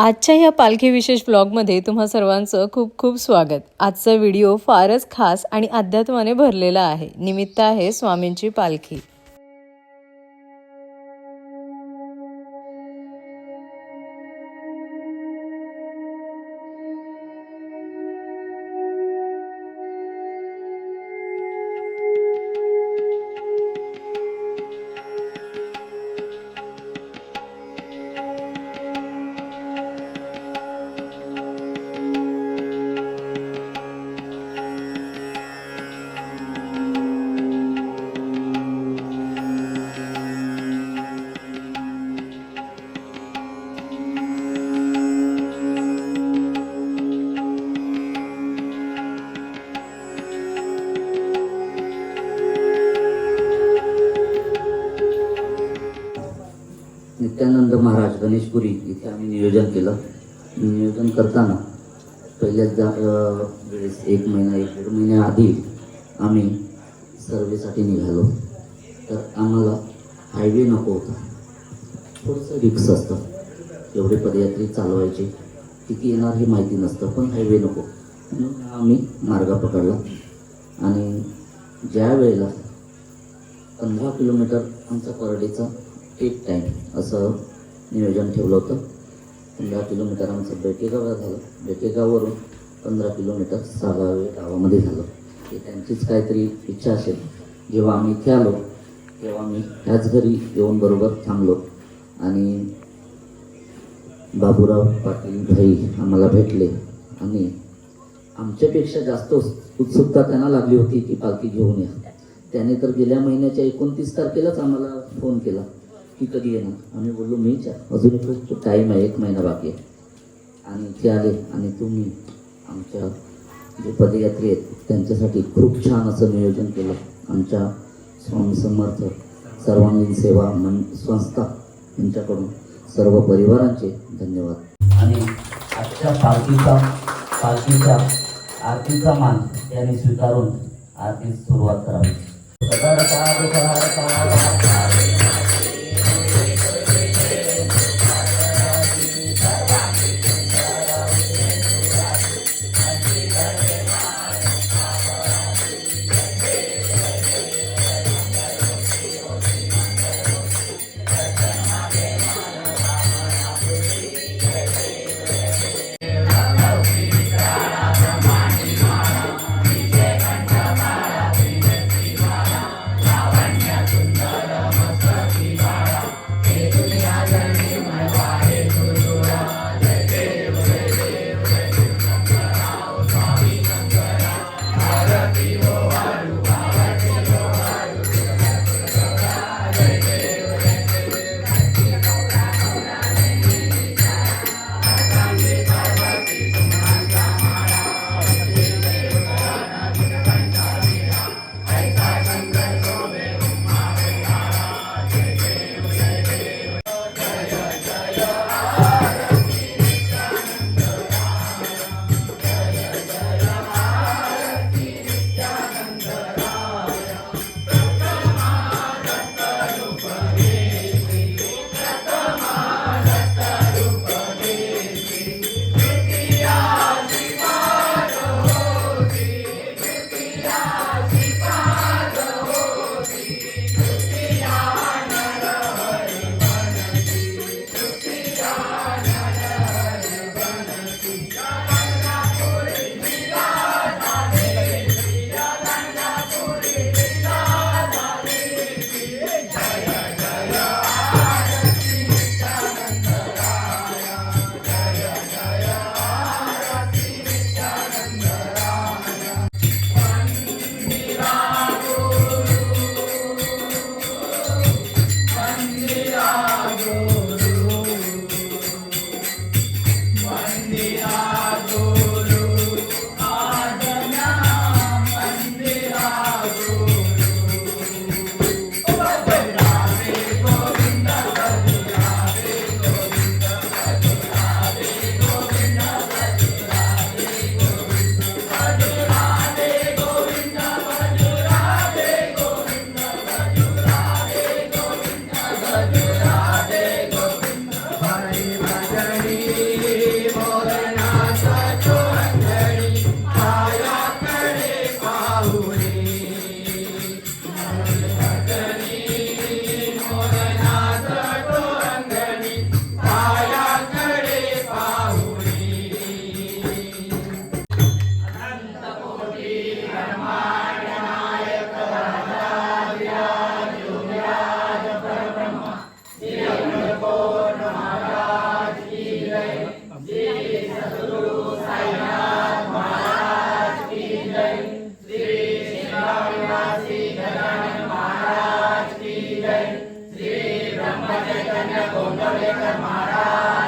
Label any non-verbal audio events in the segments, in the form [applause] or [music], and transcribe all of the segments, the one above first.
आजच्या या पालखी विशेष ब्लॉगमध्ये तुम्हा सर्वांचं खूप खूप स्वागत. आजचा व्हिडिओ फारच खास आणि अध्यात्माने भरलेला आहे. निमित्त आहे स्वामींची पालखी. नित्यानंद महाराज गणेशपुरी इथे आम्ही नियोजन केलं. नियोजन करताना पहिल्याच वेळेस एक महिना एक दीड महिन्याआधी आम्ही सर्वेसाठी निघालो. तर आम्हाला हायवे नको होता. थोडंसं रिक्स असतं. एवढे पदयात्री चालवायचे. किती येणार हे माहिती नसतं पण हायवे नको. म्हणून आम्ही मार्ग पकडला. आणि ज्या वेळेला पंधरा किलोमीटर आमचा पर डेचा एक टाईम असं नियोजन ठेवलं होतं. पंधरा किलोमीटर आमचं बेटेगावला झालं. बेटेगाववरून पंधरा किलोमीटर सागावे गावामध्ये झालं. हे त्यांचीच काहीतरी इच्छा असेल. जेव्हा आम्ही इथे आलो तेव्हा मी त्याच घरी येऊन बरोबर थांबलो. आणि बाबूराव पाटील भाई आम्हाला भेटले. आणि आमच्यापेक्षा जास्त उत्सुकता त्यांना लागली होती की पालखी घेऊन या. त्याने तर गेल्या महिन्याच्या एकोणतीस तारखेलाच आम्हाला फोन केला. की कधी येणार? आम्ही बोललो मीच आहे. अजून एक टाईम आहे एक महिना बाकी आहे. आणि इथे आले आणि तुम्ही आमच्या जे पदयात्री आहेत त्यांच्यासाठी खूप छान असं नियोजन केलं. आमच्या स्वामी समर्थ सर्वांगीण सेवा मन संस्था यांच्याकडून सर्व परिवारांचे धन्यवाद. आणि आजच्या पालखीचा पालखीचा आरतीचा मान त्यांनी स्वीकारून आरतीस सुरुवात करावी. ब्रह्म चैतन्य गौंडलेकर महाराज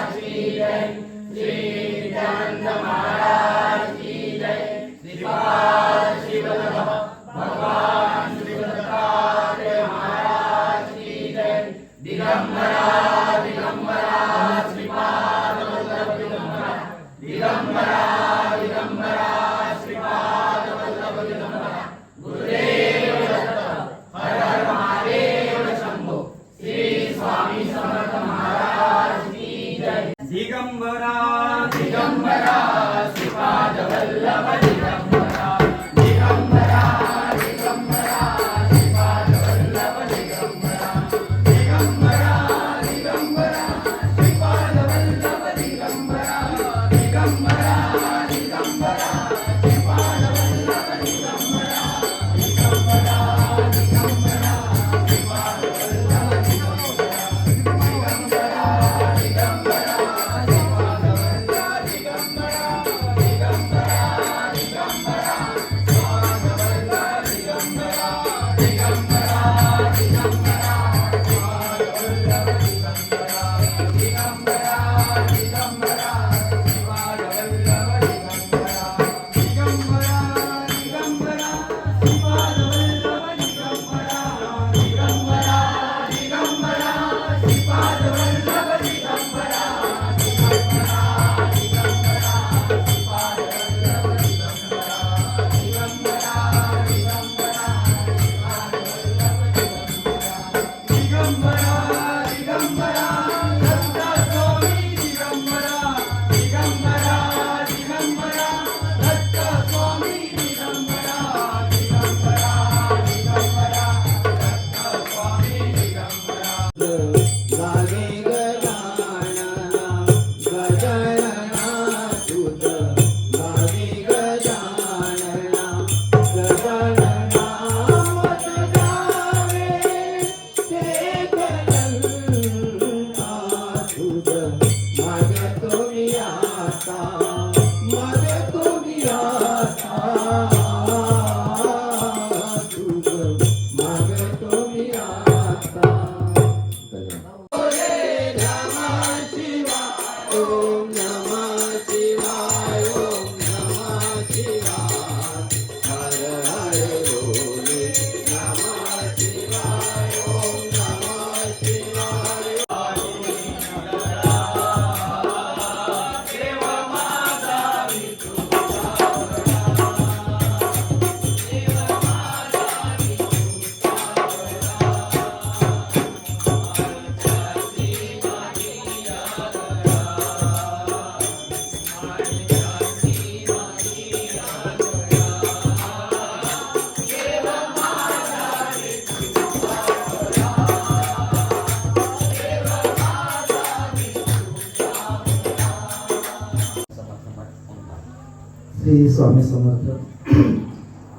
श्री स्वामी समर्थ.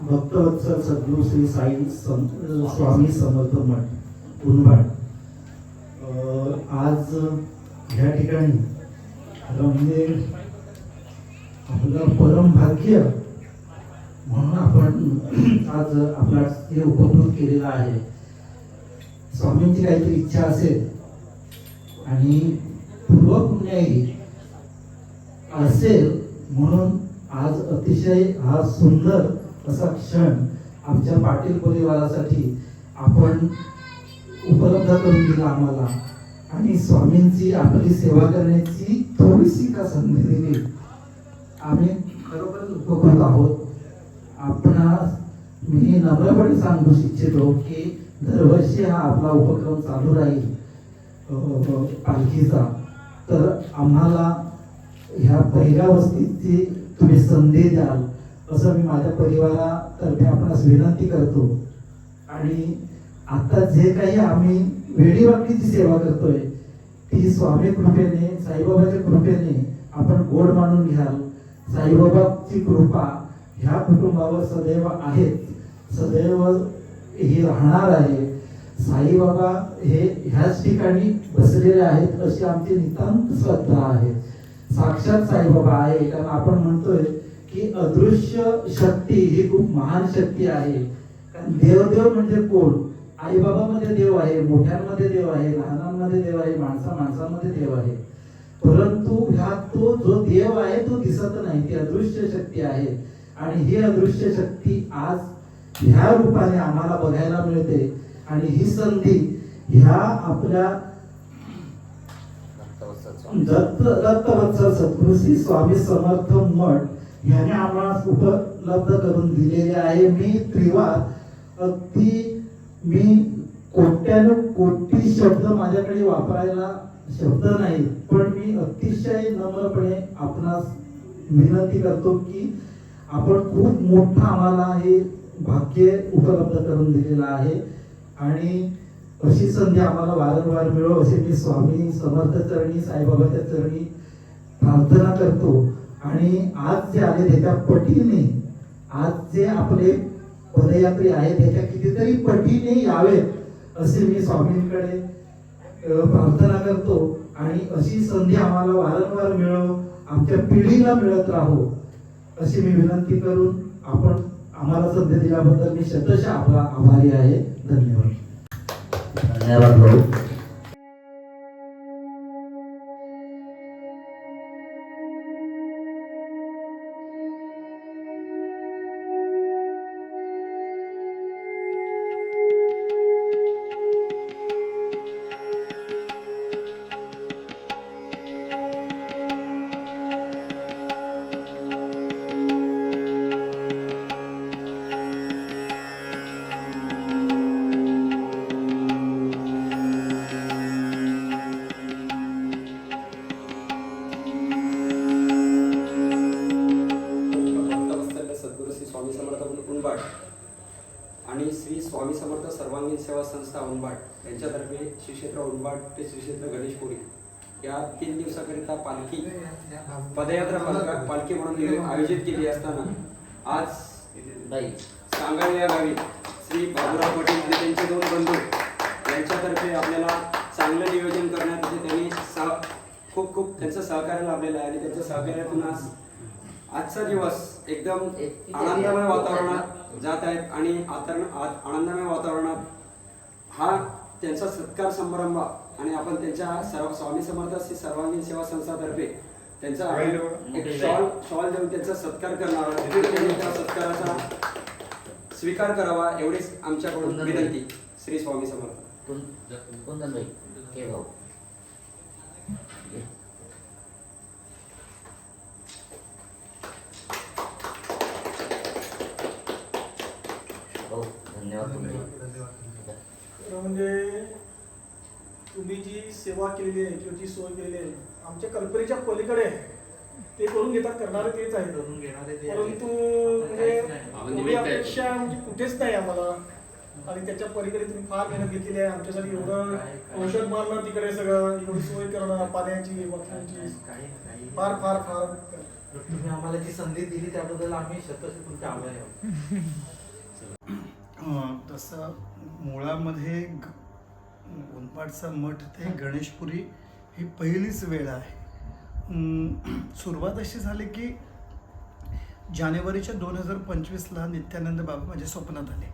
भक्तवत्सल सद्गुरू श्री साई सम स्वामी समर्थ मठ उनवाड आज ह्या ठिकाणी रमणे आपलं परम भाग्य म्हणून आपण आज आपला हे उपभोग केलेला आहे. स्वामींची काहीतरी इच्छा असेल आणि पूर्व पुण्याई असेल म्हणून आज अतिशय हा सुंदर असा क्षण आमच्या पाटील परिवारासाठी आपण उपलब्ध करून दिला आम्हाला. आणि स्वामींची आपली सेवा करण्याची थोडीशी का संधी दिली. आम्ही खरोखरच उपकृत आहोत. आपणास मी नम्रपणे सांगू इच्छितो की दरवर्षी हा आपला उपक्रम चालू राहील पालखीचा. तर आम्हाला ह्या पहिल्या वस्तीची तुम्ही संधी द्याल असं मी माझ्या परिवारातर्फे आपणास विनंती करतो. आणि आता जे काही आम्ही वेळीवाकडीची सेवा करतोय ती स्वामी कृपेने साईबाबाच्या कृपेने आपण गोड मानून घ्याल. साईबाबाची कृपा ह्या कुटुंबावर सदैव आहेत सदैव ही राहणार आहे. साईबाबा हे ह्याच ठिकाणी बसलेले आहेत अशी आमची नितांत श्रद्धा आहे. साक्षात साईबाबा आहे. कारण आपण म्हणतोय की अदृश्य शक्ती ही खूप महान शक्ती आहे. कारण देवदेव म्हणजे कोण? आईबाबामध्ये देव आहे मोठ्यांमध्ये देव आहे लहानांमध्ये देव आहे माणसा माणसामध्ये देव आहे. परंतु ह्या तो जो देव आहे तो दिसत नाही. ती अदृश्य शक्ती आहे. आणि ही अदृश्य शक्ती आज ह्या रूपाने आम्हाला बघायला मिळते. आणि ही संधी ह्या आपल्या दत्त दत्तवत्सल सद्गुरू श्री स्वामी समर्थ मठ ह्याने आम्हाला उपलब्ध करून दिलेले आहे. मी त्रिवार अगदी मी कोट्यानं कोटी शब्द माझ्याकडे वापरायला शब्द नाही पण मी अतिशय नम्रपणे आपणास विनंती करतो की आपण खूप मोठं आम्हाला हे भाग्य उपलब्ध करून दिलेलं आहे. आणि अशी संधी आम्हाला वारंवार मिळो असे मी स्वामी समर्थ चरणी साईबाबाच्या चरणी प्रार्थना करतो. आणि आज जे आले त्याच्या पटीने आज जे आपले पदयात्री आहेत त्याच्या कितीतरी पटीने यावेत असे मी स्वामींकडे प्रार्थना करतो. आणि अशी संधी आम्हाला वारंवार मिळो आमच्या पिढीला मिळत राहो अशी मी विनंती करून आपण आम्हाला संधी दिल्याबद्दल मी शतशः आपला आभारी आहे. धन्यवाद. धन्यवाद आयोजित केली असताना. आज सांगळ या गावी श्री बाबूराव पाटील जे त्यांचे दोन बंधू यांच्यातर्फे आपल्याला चांगलं नियोजन करण्यात येते त्यांनी सह खूप खूप त्यांचं सहकार्य लाभलेलं आहे आणि त्यांच्या सहकार्यातून आज आजचा दिवस एकदम आनंदमय वातावरणात जात आहेत आणि आनंदमय वातावरणात हा त्यांचा सत्कार समारंभ आणि आपण त्यांच्या सर्व स्वामी समर्थ श्री सर्वांगीण सेवा संस्थातर्फे त्यांचा एक शॉल शॉल देऊन त्यांचा सत्कार करणार आहोत. त्यांनी त्या सत्काराचा स्वीकार करावा एवढीच आमच्याकडून विनंती श्री स्वामी समर्थ. भाऊ. म्हणजे तुम्ही जी सेवा केलेली आहे किंवा जी सोय केलेली आहे आमच्या कल्पनेच्या पलीकडे आहे. ते करून घेतात करणारे तेच आहेत. परंतु म्हणजे एवढी अपेक्षा म्हणजे कुठेच नाही आम्हाला. आणि त्याच्या पलीकडे तुम्ही फार मेहनत घेतलेली आहे. आमच्यासाठी एवढं औषध मारणं तिकडे सगळं एवढी सोय करणं पाण्याची वखरांची फार फार फार. तुम्ही आम्हाला जी संधी दिली त्याबद्दल आम्ही शतश तुमचे आभारी आहोत. अं, तसं मुळामध्ये उनपाडचा मठ ते गणेशपुरी ही पहिलीच वेळ आहे. सुरुवात अशी झाली की जानेवारीच्या दोन हजार पंचवीसला नित्यानंद बाबा माझ्या स्वप्नात आले.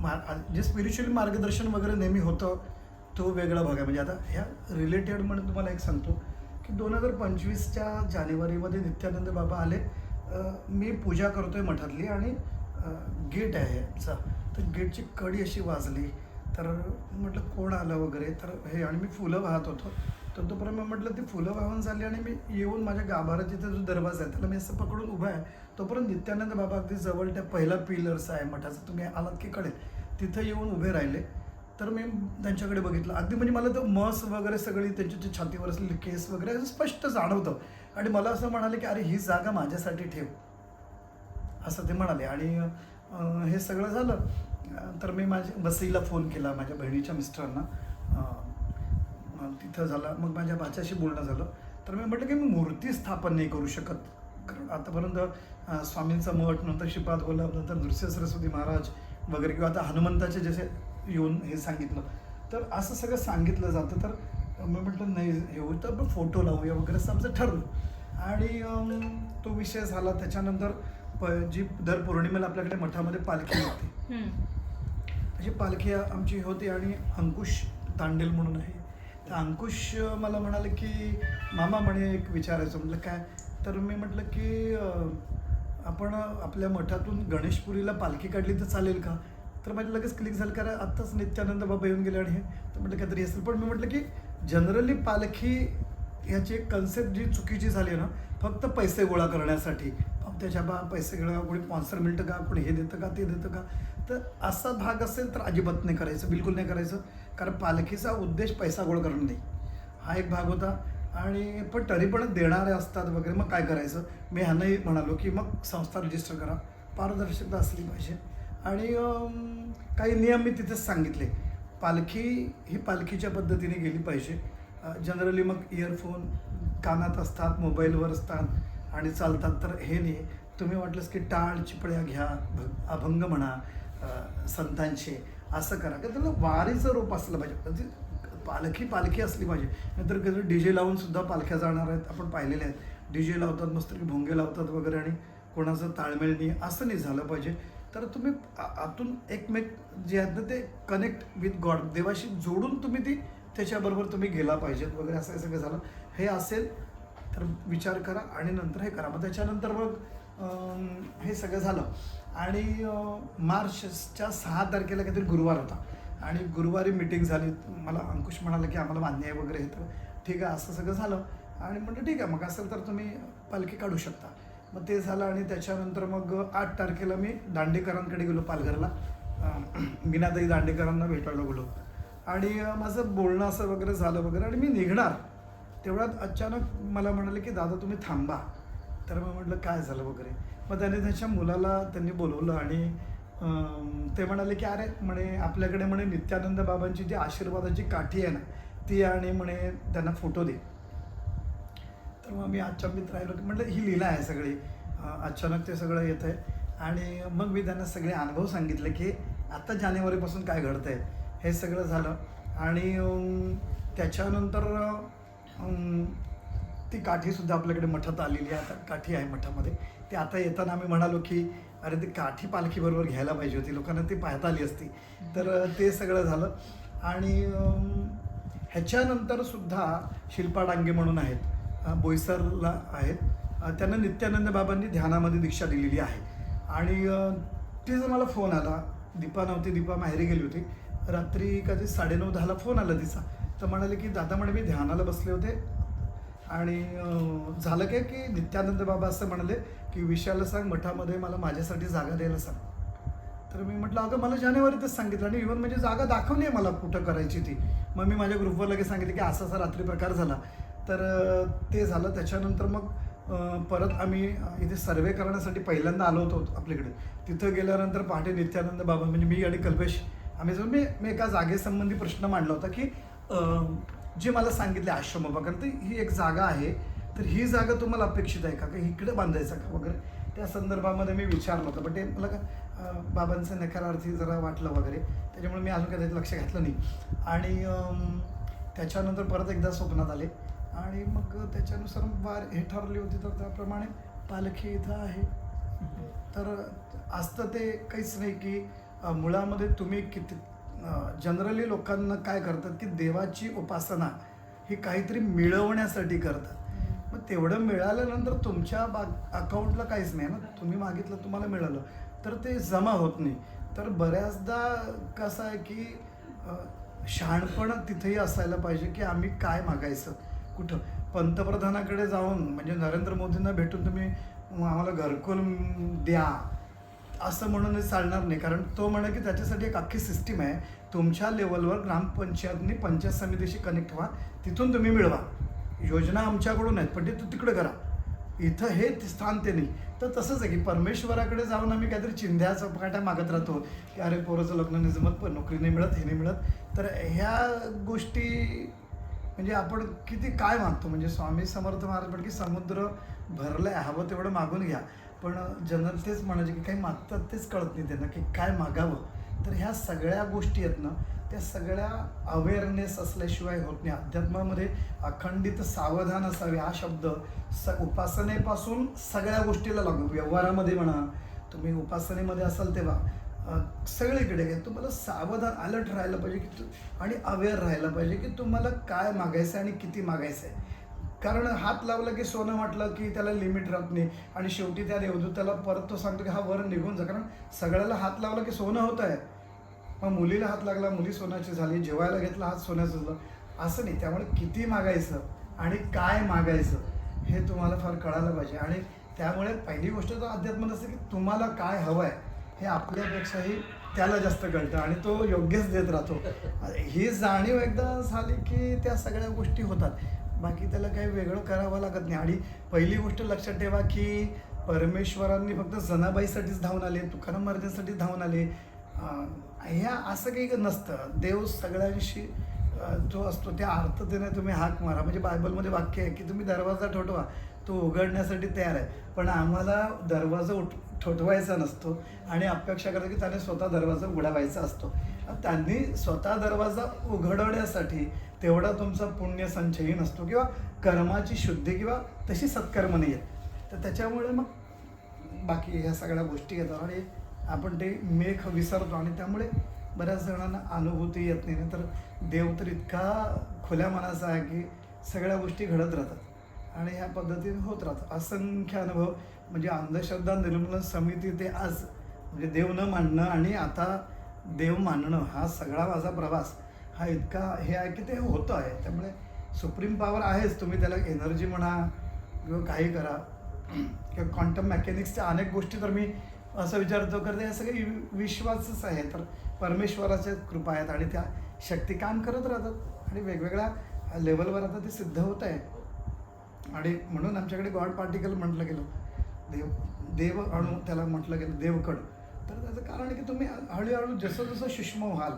मा जे स्पिरिच्युअली मार्गदर्शन वगैरे नेहमी होतं तो वेगळा भाग आहे. म्हणजे आता ह्या रिलेटेड म्हणून तुम्हाला एक सांगतो की दोन हजार पंचवीसच्या जानेवारीमध्ये नित्यानंद बाबा आले. मी पूजा करतोय मठातली आणि गेट आहे आमचा तर गेटची कडी अशी वाजली. तर म्हटलं कोण आलं वगैरे? तर हे आणि मी फुलं वाहत होतो. तर तोपर्यंत मी म्हटलं ती फुलं वाहून झाली आणि मी येऊन माझ्या गाभारा तिथे जो दरवाजा आहे त्याला मी असं पकडून उभा आहे. तोपर्यंत नित्यानंद बाबा अगदी जवळ त्या पहिला पिलर्स आहे मठाचा तुम्ही आलात की कळेल. तिथं येऊन उभे राहिले. तर मी त्यांच्याकडे बघितलं. अगदी म्हणजे मला तर मस वगैरे सगळी त्यांच्या छातीवर असलेली केस वगैरे असं स्पष्ट जाणवतं. आणि मला असं म्हणाले की अरे ही जागा माझ्यासाठी ठेव. असं ते म्हणाले. आणि हे सगळं झालं. तर मी माझ्या वसईला फोन केला माझ्या बहिणीच्या मिस्टरांना. मग तिथं झाला. मग माझ्या भाच्याशी बोलणं झालं. तर मी म्हटलं की मी मूर्ती स्थापन नाही करू शकत. कारण आतापर्यंत स्वामींचा मठ नंतर शिपात वल्लभ नंतर नृसिंह सरस्वती महाराज वगैरे किंवा आता हनुमंताचे जसे येऊन हे सांगितलं. तर असं सगळं सांगितलं जातं. तर मी म्हटलं नाही हे होईल तर फोटो लावूया वगैरे असं आमचं ठरलं. आणि तो विषय झाला. त्याच्यानंतर प जी दर पौर्णिमेला आपल्याकडे मठामध्ये पालखी होती. अशी पालखी आमची होती आणि अंकुश तांडेल म्हणून आहे. तर अंकुश मला म्हणाले की मामा म्हणे एक विचारायचं म्हटलं काय? तर मी म्हटलं की आपण आपल्या मठातून गणेशपुरीला पालखी काढली तर चालेल का? तर माझी लगेच क्लिक झालं कारण आत्ताच नित्यानंद बाबा येऊन गेले आणि हे. तर म्हटलं काहीतरी असेल. पण मी म्हटलं की जनरली पालखी ह्याची एक कन्सेप्ट जी चुकीची झाली आहे ना फक्त पैसे गोळा करण्यासाठी. त्याच्या बा पैसे गोळा कोणी स्पॉन्सर मिळतं का? कोणी हे देतं का? ते देतं का? तर असा भाग असेल तर अजिबात नाही करायचं बिलकुल नाही करायचं. कारण पालखीचा उद्देश पैसा गोळा करणं नाही. हा एक भाग होता. आणि पण तरी पण देणारे असतात वगैरे मग काय करायचं? मी ह्यांनाही म्हणालो की मग संस्था रजिस्टर करा. पारदर्शकता असली पाहिजे. आणि काही नियम मी तिथेच सांगितले. पालखी ही पालखीच्या पद्धतीने गेली पाहिजे. जनरली मग इयरफोन कानात असतात मोबाईलवर असतात आणि चालतात. तर हे नाही. तुम्ही वाटलंच की टाळ चिपळ्या घ्या भ- अभंग म्हणा संतांचे असं करा. की त्याला वारीचं रूप असलं पाहिजे. म्हणजे पालखी पालखी असली पाहिजे. नाहीतर कधी डी जे लावूनसुद्धा पालख्या जाणार आहेत आपण पाहिलेले आहेत. डी जे लावतात मस्त की भोंगे लावतात वगैरे आणि कोणाचं ताळमेळ नाही असं नाही झालं पाहिजे. तर तुम्ही आतून एकमेक जे आहेत ना ते कनेक्ट विथ गॉड देवाशी जोडून तुम्ही ती त्याच्याबरोबर तुम्ही गेला पाहिजेत वगैरे असं हे सगळं झालं. हे असेल तर विचार करा आणि नंतर हे करा. मग त्याच्यानंतर मग हे सगळं झालं. आणि मार्चच्या सहा तारखेला काहीतरी गुरुवार होता. आणि गुरुवारी मिटिंग झाली. मला अंकुश म्हणाला की आम्हाला मान्य आहे वगैरे हे तर ठीक आहे असं सगळं झालं. आणि म्हटलं ठीक आहे मग असेल तर तुम्ही पालखी काढू शकता. मग ते झालं आणि त्याच्यानंतर मग आठ तारखेला मी दांडेकरांकडे गेलो पालघरला. अं, [clears throat] मीनाताई दांडेकरांना भेटायला गेलो. आणि माझं बोलणं असं वगैरे झालं वगैरे आणि मी निघणार. तेवढ्यात अचानक मला म्हणाले की दादा तुम्ही थांबा. तर मग म्हटलं काय झालं वगैरे? मग त्याने त्याच्या मुलाला त्यांनी बोलवलं आणि ते म्हणाले की अरे म्हणे आपल्याकडे म्हणे नित्यानंद बाबांची जी आशीर्वादाची काठी आहे ना ती आणि म्हणे त्यांना फोटो दे. तर मग मी अचंबित राहिलो की म्हटलं ही लीला आहे सगळी अचानक ते सगळं येतं आहे. आणि मग मी त्यांना सगळे अनुभव सांगितले की आता जानेवारीपासून काय घडतं आहे हे सगळं झालं आणि त्याच्यानंतर ती काठीसुद्धा आपल्याकडे मठात आलेली आहे. आता काठी आहे मठामध्ये. ती आता येताना आम्ही म्हणालो की अरे ती काठी पालखीबरोबर घ्यायला पाहिजे होती. लोकांना ती पाहता आली असती. तर ते सगळं झालं. आणि ह्याच्यानंतर सुद्धा शिल्पा डांगे म्हणून आहेत बोईसरला आहेत. त्यांना नित्यानंद बाबांनी ध्यानामध्ये दीक्षा दिलेली आहे. आणि तिचा मला फोन आला. दीपा नव्हती. दीपा माहेरी गेली होती. रात्री कधी साडेनऊ दहाला फोन आला तिचा. तर म्हणाले की दादा म्हणे मी ध्यानाला बसले होते. आणि झालं काय की नित्यानंद बाबा असं म्हणाले की विशाला सांग मठामध्ये मला माझ्यासाठी जागा द्यायला सांग. तर मी म्हटलं अगं मला जानेवारीतच सांगितलं आणि इव्हन म्हणजे जागा दाखवली आहे मला कुठं करायची ती. मग मी माझ्या ग्रुपवर लगेच सांगितलं की असा असा रात्री प्रकार झाला. तर ते झालं. त्याच्यानंतर मग परत आम्ही इथे सर्वे करण्यासाठी पहिल्यांदा आलो होतो आपल्याकडे. तिथं गेल्यानंतर पहाटे नित्यानंद बाबा म्हणजे मी आणि कल्पेश आम्ही जाऊन मी मी एका जागेसंबंधी प्रश्न मांडला होता की जे मला सांगितले आश्रम कारण तर ही एक जागा आहे तर ही जागा तुम्हाला अपेक्षित आहे का? का इकडे बांधायचं का वगैरे? त्या संदर्भामध्ये मी विचारलं होतं पण ते मला का बाबांचं नकारार्थी जरा वाटलं वगैरे त्याच्यामुळे मी अजून काही त्यात लक्ष घातलं नाही. आणि त्याच्यानंतर परत एकदा स्वप्नात आले. आणि मग त्याच्यानुसार वार हे ठरली होती तर त्याप्रमाणे पालखी इथं आहे. तर असतं ते काहीच नाही की मुळामध्ये तुम्ही किती जनरली लोकांना काय करतात की देवाची उपासना ही काहीतरी मिळवण्यासाठी करतात. मग तेवढं मिळाल्यानंतर तुमच्या बा अकाउंटला काहीच नाही ना. तुम्ही मागितलं तुम्हाला मिळालं. तर ते जमा होत नाही. तर बऱ्याचदा कसं आहे की शहाणपण तिथेही असायला पाहिजे की आम्ही काय मागायचं कुठं? पंतप्रधानाकडे जाऊन म्हणजे नरेंद्र मोदींना भेटून तुम्ही आम्हाला घरकुल द्या असं म्हणून चालणार नाही. कारण तो म्हणा की त्याच्यासाठी एक अख्खी सिस्टीम आहे. तुमच्या लेवलवर ग्रामपंचायतनी पंचायत समितीशी कनेक्ट व्हा. तिथून तुम्ही मिळवा. योजना आमच्याकडून आहेत पण ते तू तिकडे करा. इथं हे स्थान ते नाही. तर तसंच आहे की परमेश्वराकडे जाऊन आम्ही काहीतरी चिंध्याचं काट्या मागत राहतो. की अरे पोराचं लग्न नाही जमत पण नोकरी नाही मिळत हे नाही मिळत. तर ह्या गोष्टी म्हणजे आपण किती काय मागतो म्हणजे स्वामी समर्थ महाराज पण की समुद्र भरलाय हवं तेवढं मागून घ्या. पण जनरल तेच म्हणायचे की काही मागतात तेच कळत नाही त्यांना की काय मागावं. तर ह्या सगळ्या गोष्टी आहेत ना त्या सगळ्या अवेअरनेस असल्याशिवाय होत नाही. अध्यात्मामध्ये अखंडित सावधान असावे हा शब्द स उपासनेपासून सगळ्या गोष्टीला लागू. व्यवहारामध्ये म्हणा तुम्ही उपासनेमध्ये असाल तेव्हा सगळीकडे आहे. तुम्हाला सावधान अलर्ट राहायला पाहिजे की तू आणि अवेअर राहायला पाहिजे की तुम्हाला काय मागायचं आहे आणि किती मागायचं आहे कारण हात लावला की सोनं म्हटलं की त्याला लिमिट राहत नाही. आणि शेवटी त्या देवदूताला परत तो सांगतो की हा वर निघून जा. कारण सगळ्याला हात लावला की सोनं होत आहे. मग मुलीला हात लागला मुली सोन्याची झाली जेवायला घेतला हात सोन्याचं झालं. असं नाही त्यामुळे किती मागायचं आणि काय मागायचं हे तुम्हाला फार कळायला पाहिजे. आणि त्यामुळे पहिली गोष्ट तर अध्यात्म असते की तुम्हाला काय हवं आहे हे आपल्यापेक्षाही त्याला जास्त कळतं आणि तो योग्यच देत राहतो. ही जाणीव एकदा झाली की त्या सगळ्या गोष्टी होतात. बाकी त्याला काही वेगळं करावं लागत नाही. आणि पहिली गोष्ट लक्षात ठेवा की परमेश्वरांनी फक्त जनाबाईसाठीच धावून आले तुकाराम महाराजांसाठी धावून आले. ह्या असं काही नसतं. देव सगळ्यांशी जो असतो त्या अर्थतेने तुम्ही हाक मारा. म्हणजे बायबलमध्ये वाक्य आहे की तुम्ही दरवाजा ठोठवा तो उघडण्यासाठी तयार आहे. पण आम्हाला दरवाजा उठ ठोठवायचा नसतो आणि अपेक्षा करतो की त्याने स्वतः दरवाजा उघडावायचा असतो. त्यांनी स्वतः दरवाजा उघडवण्यासाठी तेवढा तुमचा पुण्य संचयी नसतो किंवा कर्माची शुद्धी किंवा तशी सत्कर्म नाही आहेत. तर त्याच्यामुळे मग बाकी ह्या सगळ्या गोष्टी येतात आणि आपण ते मेघ विसरतो आणि त्यामुळे बऱ्याच जणांना अनुभूती येत नाही. तर देव तर इतका खुल्या मनाचा आहे की सगळ्या गोष्टी घडत राहतात आणि ह्या पद्धतीने होत राहतात. असंख्य अनुभव म्हणजे अंधश्रद्धा निर्मूलन समिती ते आज म्हणजे देव न मानणं आणि आता देव मानणं हा सगळा माझा प्रवास. हा इतका हे आहे की ते होतं आहे. त्यामुळे सुप्रीम पॉवर आहेच. तुम्ही त्याला एनर्जी म्हणा किंवा काही करा. किंवा क्वांटम मेकॅनिक्सच्या अनेक गोष्टी तर मी असं विचारतो करते हे सगळे वि- विश्वासच आहे. तर परमेश्वराच्या कृपा आहेत आणि त्या शक्ती काम करत राहतात. आणि वेगवेगळ्या लेवलवर आता ते सिद्ध होत आहे. आणि म्हणून आमच्याकडे गॉड पार्टिकल म्हटलं गेलं. देव देव अणू त्याला म्हटलं गेलं. देवकड तर त्याचं कारण की तुम्ही हळूहळू जसं जसं सूक्ष्म व्हाल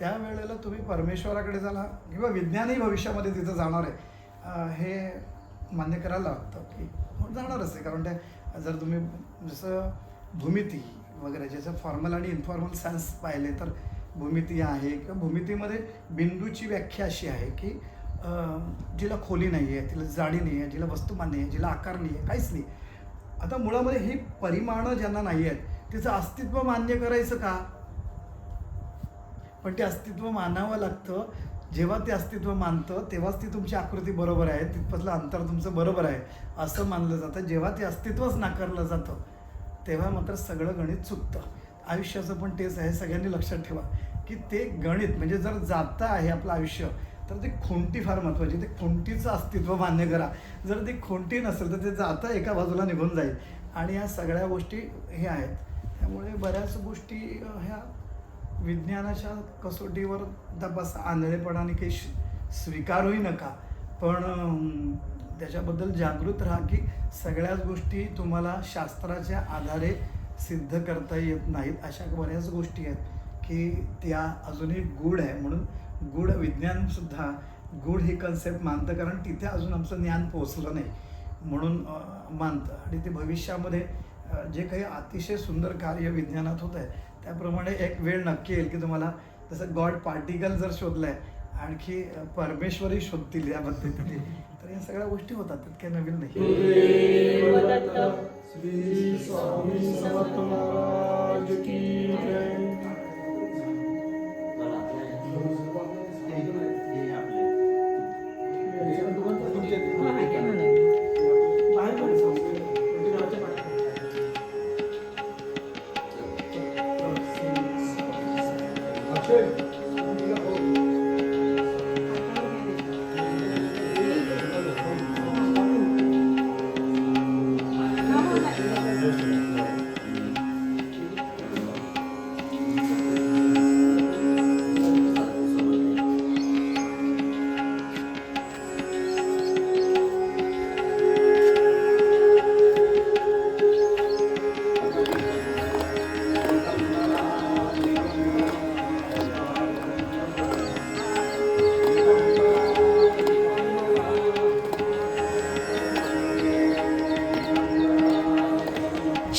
त्यावेळेला तुम्ही परमेश्वराकडे जाला किंवा विज्ञानही भविष्यामध्ये तिथं जाणार आहे. हे मान्य करायला लागतं की जाणारच आहे. कारण त्या जर तुम्ही जसं भूमिती वगैरे ज्याचं फॉर्मल आणि इन्फॉर्मल सायन्स पाहिले तर भूमिती आहे किंवा भूमितीमध्ये बिंदूची व्याख्या अशी आहे की जिला खोली नाही आहे तिला जाडी नाही आहे जिला वस्तुमान नाही आहे जिला आकार नाही आहे काहीच नाही. आता मुळामध्ये ही परिमाणं ज्यांना नाही आहेत तिचं अस्तित्व मान्य करायचं का? पण ते अस्तित्व मानावं लागतं. जेव्हा ते अस्तित्व मानतं तेव्हाच ती तुमची आकृती बरोबर आहे. तिथपासलं अंतर तुमचं बरोबर आहे असं मानलं जातं. जेव्हा ते अस्तित्वच नाकारलं जातं तेव्हा मात्र सगळं गणित चुकतं. आयुष्याचं पण तेच आहे. सगळ्यांनी लक्षात ठेवा की ते गणित म्हणजे जर जातं आहे आपलं आयुष्य तर ती खुंटी फार महत्त्वाची ते खुंटीचं अस्तित्व मान्य करा. जर ती खुंटी नसेल तर ते जातं एका बाजूला निघून जाईल. आणि या सगळ्या गोष्टी हे आहेत. त्यामुळे बऱ्याच गोष्टी ह्या विज्ञानाच्या कसोटीवर तपास आंधळेपणाने काही श- स्वीकारूही नका. पण त्याच्याबद्दल जागृत राहा की सगळ्याच गोष्टी तुम्हाला शास्त्राच्या आधारे सिद्ध करता येत नाहीत. अशा बऱ्याच गोष्टी आहेत की त्या अजूनही गूढ आहे. म्हणून गूढ विज्ञानसुद्धा गूढ ही कन्सेप्ट मानतं कारण तिथे अजून आमचं ज्ञान पोचलं नाही. म्हणून मानतं. आणि ते भविष्यामध्ये जे काही अतिशय सुंदर कार्य विज्ञानात होत आहे त्याप्रमाणे एक वेळ नक्की येईल की तुम्हाला जसं गॉड पार्टिकल जर शोधलं आहे आणखी अं, परमेश्वरही शोधतील या पद्धतीने तर या सगळ्या गोष्टी होतात त्यात काही नवीन नाही.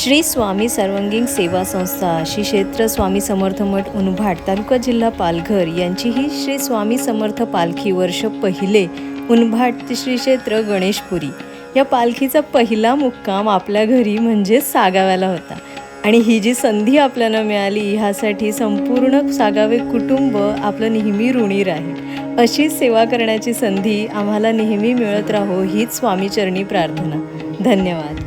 श्री स्वामी सर्वांगीण सेवा संस्था श्री क्षेत्र स्वामी समर्थ मठ उनभाट तालुका जिल्हा पालघर यांची ही श्री स्वामी समर्थ पालखी वर्ष पहिले उनभाट श्री क्षेत्र गणेशपुरी. या पालखीचा पहिला मुक्काम आपल्या घरी म्हणजे सागाव्याला होता. आणि ही जी संधी आपल्याला मिळाली ह्यासाठी संपूर्ण सागावे कुटुंब आपलं नेहमी ऋणी राहील. अशीच सेवा करण्याची संधी आम्हाला नेहमी मिळत राहो हीच स्वामीचरणी प्रार्थना. धन्यवाद.